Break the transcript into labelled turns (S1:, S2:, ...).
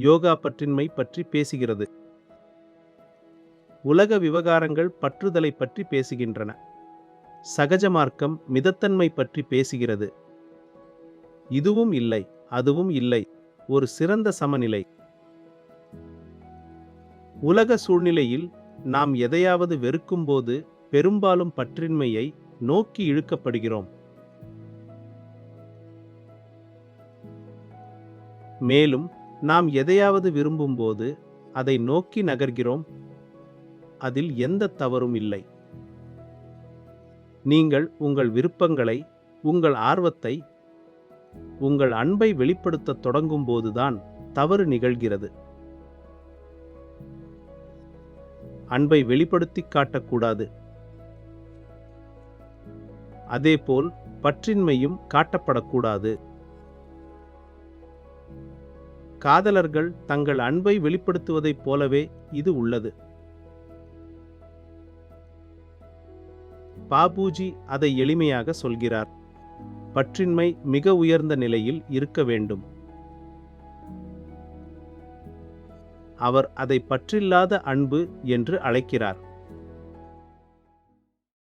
S1: யோகா பற்றின்மை பற்றி பேசுகிறது. உலக விவகாரங்கள் பற்றுதலை பற்றி பேசுகின்றன. சகஜ மார்க்கம் மிதத்தன்மை பற்றி பேசுகிறது. இதுவும் இல்லை அதுவும் இல்லை ஒரு சிறந்த சமநிலை. உலக சூழ்நிலையில் நாம் எதையாவது வெறுக்கும்போது பெரும்பாலும் பற்றின்மையை நோக்கி இழுக்கப்படுகிறோம். மேலும் நாம் எதையாவது விரும்பும்போது அதை நோக்கி நகர்கிறோம். அதில் எந்த தவறும் இல்லை. நீங்கள் உங்கள் விருப்பங்களை உங்கள் ஆர்வத்தை உங்கள் அன்பை வெளிப்படுத்தத் தொடங்கும்போதுதான் தவறு நிகழ்கிறது. அன்பை வெளிப்படுத்திக் காட்டக்கூடாது. அதேபோல் பற்றின்மையும் காட்டப்படக்கூடாது. காதலர்கள் தங்கள் அன்பை வெளிப்படுத்துவதைப் போலவே இது உள்ளது. பாபுஜி அதை எளிமையாக சொல்கிறார். பற்றின்மை மிக உயர்ந்த நிலையில் இருக்க வேண்டும். அவர் அதை பற்றில்லாத அன்பு என்று அழைக்கிறார்.